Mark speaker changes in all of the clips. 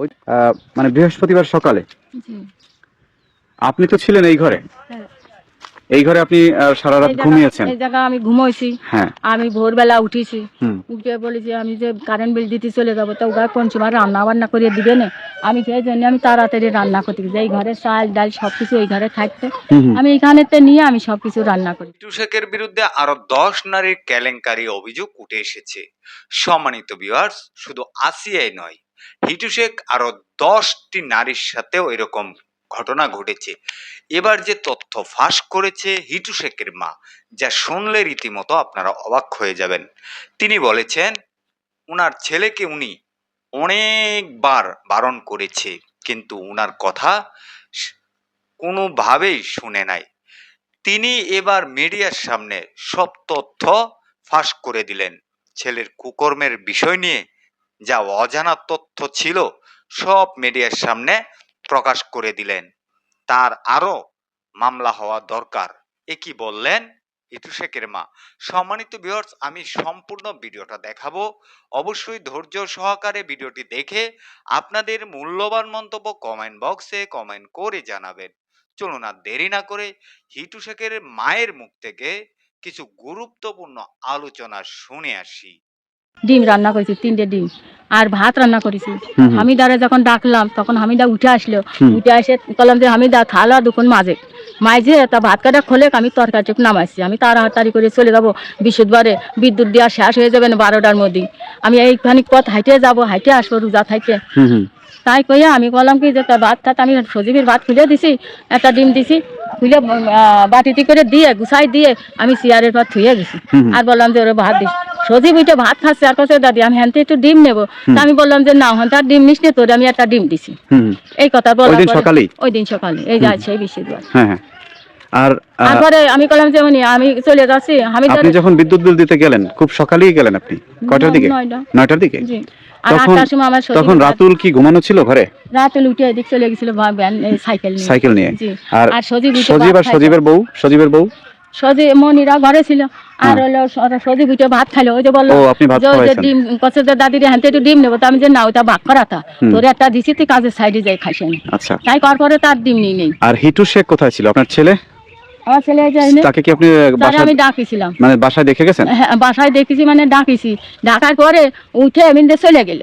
Speaker 1: ওই মানে বৃহস্পতিবার সকালে? আপনি তো ছিলেন এই ঘরে?
Speaker 2: হ্যাঁ।
Speaker 1: এই ঘরে আপনি সারা রাত ঘুমিয়েছেন?
Speaker 2: এই জায়গা আমি ঘুমোইছি।
Speaker 1: হ্যাঁ।
Speaker 2: আমি ভোরবেলা উঠেছি। উঠে বলি যে আমি যে কারেন্ট বিল দিতে চলে যাব তো ওরা কোন সময় রান্না বান্না করে দিবে না? আমি সেই জন্য আমি তাড়াতাড়ি রান্না করতে গেছি। এই ঘরে চাল ডাল সব কিছু এই ঘরে থাকতে। আমি এখানেতে নিয়ে আমি সব কিছু রান্না করি।
Speaker 3: শেখের বিরুদ্ধে আরও দশ নারীর কেলেঙ্কারি অভিযোগ উঠে এসেছে। সম্মানিত ভিউয়ার্স শুধু আসিয়াই নয় হিটু শেখ আরও দশটি নারীর সাথেও এরকম ঘটনা ঘটেছে। এবার যে তথ্য ফাঁস করেছে হিটু শেখের মা, যা শুনলে রীতিমতো আপনারা অবাক হয়ে যাবেন। তিনি বলেছেন ওনার ছেলেকে উনি অনেকবার বারণ করেছে, কিন্তু ওনার কথা কোনোভাবেই শুনে নাই। তিনি এবার মিডিয়ার সামনে সব তথ্য ফাঁস করে দিলেন। ছেলের কুকর্মের বিষয় নিয়ে যা অজানা তথ্য ছিল, সব মিডিয়ার সামনে প্রকাশ করে দিলেন। তার আরও মামলা হওয়া দরকার। এ কি বললেন? ইটু শেখের মা, সম্মানিত ভিউয়ার্স আমি সম্পূর্ণ ভিডিওটা দেখাবো। অবশ্যই ধৈর্য সহকারে ভিডিওটি দেখে আপনাদের মূল্যবান মন্তব্য কমেন্ট বক্সে কমেন্ট করে জানাবেন। চলুন আর দেরি না করে হিটু শেখের মায়ের মুখ থেকে কিছু গুরুত্বপূর্ণ আলোচনা শুনে আসি।
Speaker 2: ডিম রান্না করেছি তিনটে ডিম। আর ভাত রান্না করেছি।
Speaker 1: হুম হুম।
Speaker 2: হামিদারে যখন ডাকলাম তখন হামিদা উঠে আসলো। উঠে এসে বললাম যে হামিদা থালা দুখন মাঝে মাঝে তা ভাত কাটা খোলে আমি তরকারিটুকু নামাইছি। আমি তাড়াতাড়ি করে চলে যাব। বিশুদ্ধবারে বিদ্যুৎ দেওয়া শেষ হয়ে যাবে না বারোটার মধ্যেই। আমি এইখানি পথ হাইটে যাব হাইটে আসব রোজা থাইতে তাই কইয়া আমি বললাম কি যে ভাত টাত আমি সজীবের ভাত খুলে দিছি একটা ডিম দিছি। খুলে বাটিতে করে দিয়ে গুছাই দিয়ে আমি চেয়ারের পর থুয়ে গেছি। আর বললাম যে ওরা ভাত দিস। সজীব ভাত খাচ্ছে আর কাছে দাদি আমি হ্যান্তে একটু ডিম নেব। তা আমি বললাম যে না তার ডিম নিস নে তোর আমি একটা ডিম দিছি। এই কথা বলার
Speaker 1: ওই দিন
Speaker 2: সকালে এই বিশ্ববিদ্যালয়
Speaker 1: হ্যাঁ হ্যাঁ। আর
Speaker 2: তারপরে আমি বললাম যে উনি আমি চলে যাচ্ছি। আমি
Speaker 1: আপনি যখন বিদ্যুৎ বিল দিতে গেলেন খুব সকালেই গেলেন আপনি? কয়টার দিকে? নয়টার দিকে?
Speaker 2: জি। আর
Speaker 1: তখন
Speaker 2: আটটার সময় আমার
Speaker 1: তখন রাতুল কি ঘুমানো ছিল ঘরে?
Speaker 2: রাতে উঠে এদিক চলে গেছিল সাইকেল নিয়ে।
Speaker 1: সাইকেল নিয়ে। আর
Speaker 2: সজীব
Speaker 1: সজীব আর সজীবের বউ? সজীবের বউ?
Speaker 2: সজীব মনিরা ঘরে ছিল। আর
Speaker 1: হ্যাঁ।
Speaker 2: হলো ভাত খাইলো। ওই যে বলল ডিম কচ্ছে যে একটু ডিম নেব তো আমি যে না ওটা ভাগ করাতা
Speaker 1: হুম।
Speaker 2: তোর একটা দিছি তুই কাজের সাইডে যাই খাইস
Speaker 1: আচ্ছা।
Speaker 2: তাই কর পরে তার ডিম নেই।
Speaker 1: আর হিটু শেখ কোথায় ছিল? আপনার ছেলে?
Speaker 2: আমার ছেলে যায়নি
Speaker 1: তাকে কি আপনি বাসায়
Speaker 2: আমি ডাকিছিলাম।
Speaker 1: মানে বাসায় দেখে গেছেন?
Speaker 2: হ্যাঁ, বাসায় দেখেছি মানে ডাকিছি। ডাকার পরে উঠে এমনি চলে গেল।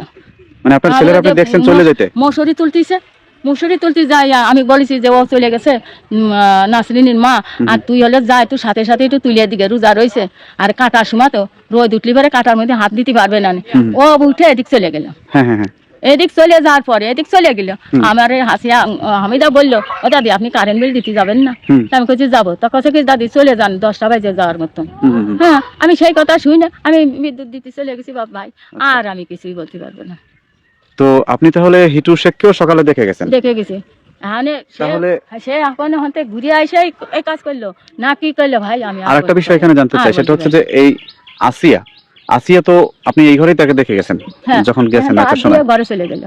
Speaker 1: মানে আপনার ছেলের আপনি দেখছেন চলে যেতে
Speaker 2: মশুরি তুলতিছে। মশুরি তুলতে যাই আমি বলেছি যে ও চলে গেছে নাসরিনীর মা। আর তুই হলে যা একটু সাথে সাথে একটু তুলে দিকে রোজা রয়েছে আর কাটার সময় তো রোদ উঠলি পরে কাটার মধ্যে হাত দিতে পারবে না। ও উঠে এদিক চলে গেল।
Speaker 1: হ্যাঁ হ্যাঁ হ্যাঁ।
Speaker 2: এদিক চলে যাওয়ার পরে এদিক চলে গেল। আমার হাসিয়া হামিদা বলল ও দাদি আপনি কারেন্ট বিল দিতে যাবেন না? আমি কইছি যাব। তা কছে কি দাদি চলে যান দশটা বাজে যাওয়ার মতন। হ্যাঁ আমি সেই কথা শুই না। আমি বিদ্যুৎ দিতে চলে গেছি বাপ ভাই। আর আমি কিছুই বলতে পারব না।
Speaker 1: তো আপনি তাহলে হিটু শেখকেও সকালে দেখে গেছেন?
Speaker 2: দেখে গেছি। সে- এখন হতে ঘুরে আইসে এই- এই কাজ করল। না কি করল ভাই আমি
Speaker 1: আর একটা বিষয় এখানে জানতে চাই সেটা হচ্ছে যে এই আসিয়া আসিয়া তো আপনি এই ঘরেই তাকে দেখে গেছেন
Speaker 2: হ্যাঁ।
Speaker 1: যখন গেছেন
Speaker 2: হ্যাঁ,
Speaker 1: একটা সময়।
Speaker 2: দিয়ে ঘরে চলে গেল।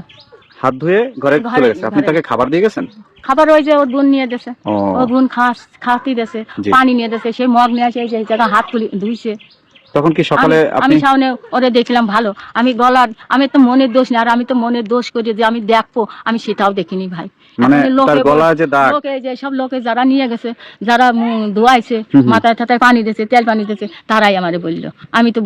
Speaker 1: হাত ধুয়ে ঘরে চলে গেছে। আপনি তাকে খাবার দিয়ে গেছেন?
Speaker 2: খাবার ওই যে ওর বোন নিয়ে দেশে
Speaker 1: ও।
Speaker 2: ওর বোন খাস খাতি
Speaker 1: দেশে
Speaker 2: পানি নিয়ে দেশে সে মগ নিয়ে আসে এই জায়গা হাত তুলি ধুইছে।
Speaker 1: তখন কি সকালে
Speaker 2: আমি- সামনে ওরে দেখলাম ভালো। আমি গলার আমি তো মনের দোষ না আর আমি তো মনের দোষ করি যে আমি দেখব। আমি সেটাও দেখিনি ভাই।
Speaker 1: মানে তার গলা যে দাগ।
Speaker 2: লোকে যে সব লোকে যারা নিয়ে গেছে যারা ধোয়াইছে। মাথায় টাথায় পানি দিয়েছে তেল পানি দিয়েছে তারাই আমারে বলল। আমি তো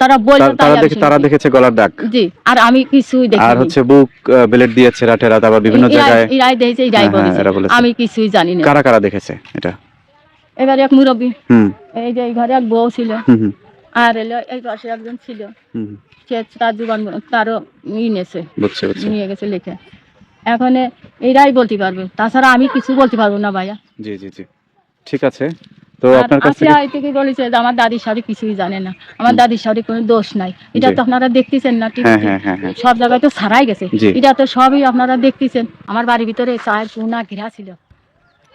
Speaker 2: তারা বলল
Speaker 1: তারা দেখে তারা দেখেছে গলার দাগ।
Speaker 2: জি আর আমি কিছুই
Speaker 1: আর
Speaker 2: দেখিনি
Speaker 1: হচ্ছে বুক বেলেট দিয়ে ছেঁড়া টেরা তারপর বিভিন্ন জায়গায়।
Speaker 2: এরাই
Speaker 1: হ্যাঁ, হ্যাঁ,
Speaker 2: বলেছে। আমি কিছুই জানি না।
Speaker 1: কারা কারা দেখেছে এটা?
Speaker 2: এবার এক মুরব্বী।
Speaker 1: হুম।
Speaker 2: এই যে ঘরে এক বউ ছিল।
Speaker 1: হুম।
Speaker 2: আর এলো এই পাশে একজন ছিল। সে তার দোকান তারও ই নেছে নিয়ে গেছে লিখে। এখন এরাই বলতে পারবে। তাছাড়া আমি কিছু বলতে পারব না ভাইয়া।
Speaker 1: জি জি জি। ঠিক আছে। তো আপনার কাছ
Speaker 2: আসিয়া
Speaker 1: থেকে
Speaker 2: বলেছে যে আমার দাদির সাথে কিছুই জানে না। আমার দাদির সাথে কোনো দোষ নাই। এটা তো আপনারা দেখতেছেন না ঠিক
Speaker 1: হ্যাঁ হ্যাঁ হ্যাঁ
Speaker 2: সব জায়গায় তো সারাই গেছে। এটা তো সবই আপনারা দেখতেছেন। আমার বাড়ির ভিতরে চায়ের কুনা ঘেরা ছিল।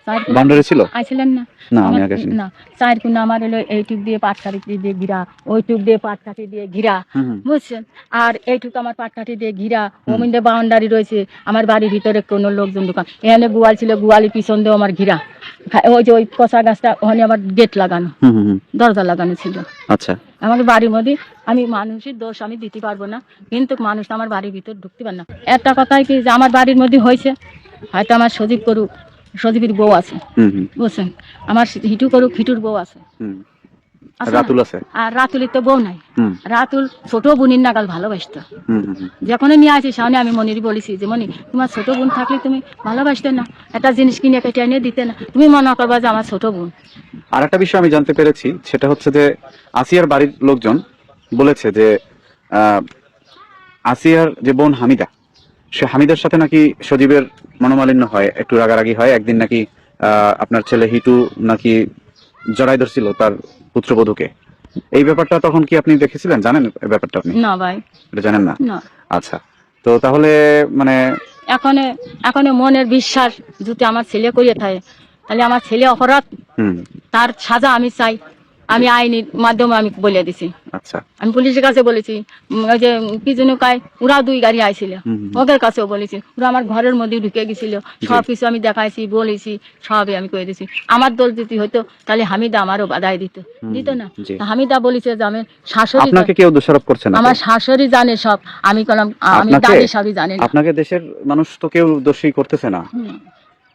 Speaker 2: চায়ের
Speaker 1: ছিল?
Speaker 2: আইছিলেন না।
Speaker 1: না আমি
Speaker 2: আমার-
Speaker 1: আগে
Speaker 2: না চায়ের কুনা আমার হলো এইটুক দিয়ে পাটকাঠি দিয়ে ঘিরা ওইটুক দিয়ে পাটকাঠি দিয়ে ঘিরা
Speaker 1: হুম হুম।
Speaker 2: বুঝছেন? আর এইটুকু আমার পাটকাঠি দিয়ে ঘিরা ওমিন্দে বাউন্ডারি রয়েছে আমার বাড়ির ভিতরে কোনো লোকজন দোকান এখানে গোয়াল ছিল গোয়ালের পিছন দিয়েও আমার ঘিরা। ওই যে ওই কচা গাছটা ওখানে আবার গেট লাগানো। দরজা লাগানো ছিল।
Speaker 1: আচ্ছা।
Speaker 2: আমাকে বাড়ির মধ্যে আমি মানুষের দোষ আমি দিতে পারব না কিন্তু মানুষ আমার বাড়ির ভিতর ঢুকতে পারে না। একটা কথাই কি যে আমার বাড়ির মধ্যে হয়েছে? হয়তো আমার সজীব করুক সজীবের বউ আছে। বুঝছেন? আমার হিটু করুক হিটুর বউ আছে?
Speaker 1: রাতুল আছে?
Speaker 2: আর রাতুলের তো বউ নাই। রাতুল ছোট বোনের নাগাল ভালোবাসতো।
Speaker 1: হুম হুম হুম।
Speaker 2: যখন নিয়ে আসি সামনে আমি মনির বলেছি যে মনি তোমার ছোট বোন থাকলে তুমি ভালোবাসতে না। একটা জিনিস কিনে কেটে এনে দিতে না। তুমি মনে করবা যে আমার ছোট বোন।
Speaker 1: আর একটা বিষয় আমি জানতে পেরেছি সেটা হচ্ছে যে আসিয়ার বাড়ির লোকজন বলেছে যে আহ, আসিয়ার যে বোন হামিদা সে হামিদার সাথে নাকি সজীবের মনোমালিন্য হয় একটু রাগারাগি হয়? একদিন নাকি আপনার ছেলে হিটু নাকি জড়াই ধরছিল তার পুত্রবধূকে? এই ব্যাপারটা তখন কি আপনি দেখেছিলেন? জানেন এই ব্যাপারটা আপনি?
Speaker 2: না ভাই।
Speaker 1: এটা জানেন না? আচ্ছা। তো তাহলে মানে
Speaker 2: এখন এখন মনের বিশ্বাস যদি আমার ছেলে করিয়ে থাকে তাহলে আমার ছেলে অপরাধ।
Speaker 1: হুম।
Speaker 2: তার সাজা আমি চাই। আমি আইনের মাধ্যমে আমি বলে দিছি।
Speaker 1: আচ্ছা।
Speaker 2: আমি পুলিশের কাছে বলেছি ওই যে কি যেন কায় ওরাও দুই গাড়ি আইছিল। ওদের কাছেও বলেছি ওরা আমার ঘরের মধ্যে ঢুকে গেছিল। সব কিছু আমি দেখাইছি বলেছি সবই আমি করে দিছি। আমার দোষ যদি হইতো তাহলে হামিদা আমারও বাধাই দিত। দিত না। হামিদা বলেছে যে আমি শাশুড়ি
Speaker 1: আপনাকে কেউ দোষারোপ করছে না?
Speaker 2: আমার শাশুড়ি জানে সব। আমি কলাম আমি? দাদি সবই জানি
Speaker 1: আপনাকে দেশের মানুষ তো কেউ দোষী করতেছে না।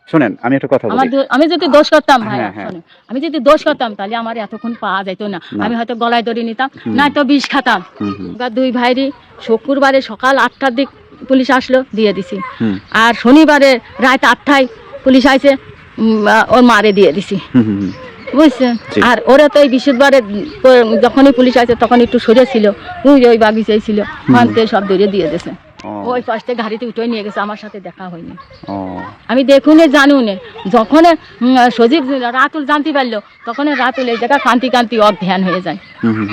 Speaker 1: শোনেন আমি একটা কথা বলি।
Speaker 2: আমি যদি দোষ করতাম ভাই
Speaker 1: হ্যাঁ, হ্যাঁ।
Speaker 2: আমি যদি দোষ করতাম তাহলে আমার এতক্ষণ পাওয়া যেত না। আমি হয়তো গলায় ধরে নিতাম না তো বিষ খাতাম। দুই ভাইরই শুক্রবারে সকাল আটটার দিক পুলিশ আসলো দিয়ে দিছি। আর শনিবারে রাত আটটায় পুলিশ আইছে ওর মারে দিয়ে দিছি। বুঝছেন? আর ওরা তো এই উম, যখনই পুলিশ আছে তখন একটু সরে ছিল। ওই ওই বাগিচায় ছিল। সব ধরে দিয়ে দিয়েছে ওই পাশে গাড়িতে উঠে নিয়ে গেছে আমার সাথে দেখা হয়নি। আমি দেখুন জানুনে যখন সজীব রাতুল জানতে পারল তখন রাতুল এই জায়গা কান্তি কান্তি অজ্ঞান হয়ে যায়।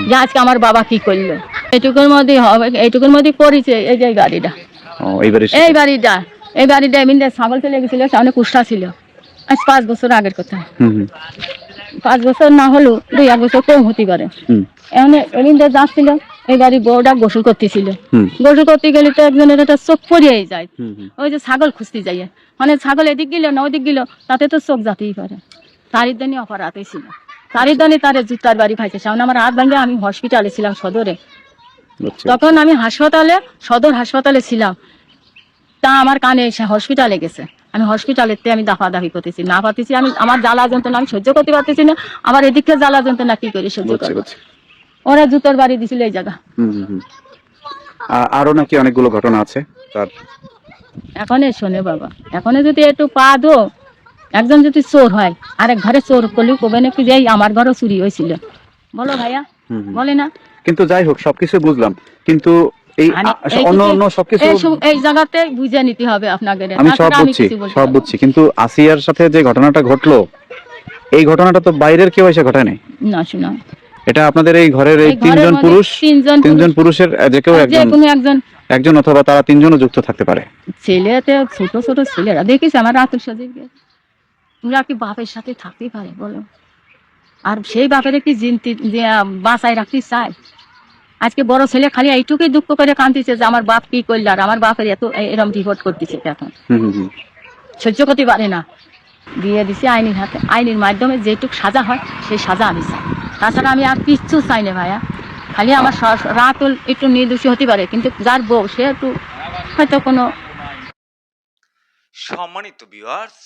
Speaker 2: যে আজকে আমার বাবা কি করল? এইটুকুর মধ্যে হবে এইটুকুর মধ্যে করেছে এই যে গাড়িটা। এই বাড়িটা এই বাড়িটা এমনি ছাগল চলে গেছিল সামনে কুষ্টা ছিল। আজ পাঁচ বছর আগের কথা। পাঁচ বছর না হলেও দুই এক বছর কম হতে পারে। এমনি এমনি যাচ্ছিল এই গাড়ি বউটা গোসল করতেছিল। গোসল করতে গেলে তো একজনের একটা চোখ পড়িয়েই যায়। ওই যে ছাগল খুঁজতে যাইয়ে। মানে ছাগল এদিক গেল না ওদিক গেল তাতে তো চোখ যাতেই পারে। তারির দানি অপরাধ ছিল। তারির দানি তারে জুতার বাড়ি খাইছে সামনে আমার হাত ভাঙে আমি হসপিটালে ছিলাম সদরে। তখন আমি হাসপাতালে সদর হাসপাতালে ছিলাম। তা আমার কানে এসে হসপিটালে গেছে। আমি হসপিটালেতে আমি দাফা দাফি করতেছি না পারতেছি। আমি আমার জ্বালা যন্ত্রণা আমি সহ্য করতে পারতেছি না। আমার এদিকে জ্বালা যন্ত্রণা কি করে সহ্য করব। ওরা জুতোর বাড়ি দিছিল এই জায়গা।
Speaker 1: আরও নাকি অনেকগুলো ঘটনা আছে? তার
Speaker 2: এখনে শোনে বাবা এখনে যদি একটু পা দো একজন যদি চোর হয় আরেক ঘরে চোর করলেও কবে নাকি যে আমার ঘরও চুরি হয়েছিল। বলো ভাইয়া। বলে না।
Speaker 1: কিন্তু যাই হোক সবকিছু বুঝলাম। কিন্তু এই আ-
Speaker 2: এই
Speaker 1: অন্য অন্য সবকিছু
Speaker 2: এই এই জায়গাতে বুঝে নিতে হবে আপনাকে
Speaker 1: আমি সব বুঝছি সব বুঝছি। কিন্তু আসিয়ার সাথে যে ঘটনাটা ঘটলো এই ঘটনাটা তো বাইরের কেউ এসে ঘটায়নি
Speaker 2: না শোনা।
Speaker 1: এটা আপনাদের এই ঘরের এই তিনজন পুরুষ
Speaker 2: তিনজন
Speaker 1: পুরুষের যে কেউ একজন
Speaker 2: একজন।
Speaker 1: অথবা তারা তিনজনও যুক্ত থাকতে পারে।
Speaker 2: ছেলেতে ছোট ছোট ছেলেরা। দেখিস আমার রাতুল সজীবকে ওরা কি বাপের সাথে থাকতেই পারে বলো। আর সেই বাপের কি জিনতি যে বাঁচায় রাখতে চায়। আজকে বড় ছেলে খালি এইটুকুই দুঃখ করে কাঁদতেছে যে আমার বাপ কি করল আর আমার বাপের এত এরম রিপোর্ট করতেছে এখন। সহ্য করতে পারে না। দিয়ে দিছে আইনের হাতে। আইনের মাধ্যমে যেটুক সাজা হয়, সেই সাজা আমি চাই। তাছাড়া আমি আর কিচ্ছু চাই না ভাইয়া। খালি আমার রাতুল একটু নির্দোষী হতে পারে, কিন্তু যার বউ, সে একটু হয়তো কোনো
Speaker 3: সম্মানিত ভিউয়ার্স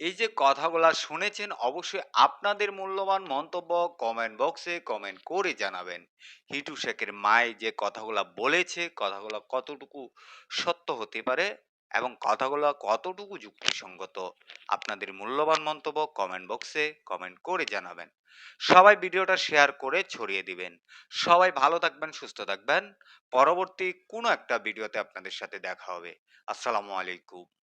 Speaker 3: এই যে কথাগুলা শুনেছেন, অবশ্যই আপনাদের মূল্যবান মন্তব্য কমেন্ট বক্সে কমেন্ট করে জানাবেন। হিটু শেখের মায় যে কথাগুলা বলেছে, কথাগুলো কতটুকু সত্য হতে পারে এবং কথাগুলো কতটুকু যুক্তিসঙ্গত, আপনাদের মূল্যবান মন্তব্য কমেন্ট বক্সে কমেন্ট করে জানাবেন। সবাই ভিডিওটা শেয়ার করে ছড়িয়ে দিবেন। সবাই ভালো থাকবেন, সুস্থ থাকবেন। পরবর্তী কোনো একটা ভিডিওতে আপনাদের সাথে দেখা হবে। আসসালামু আলাইকুম।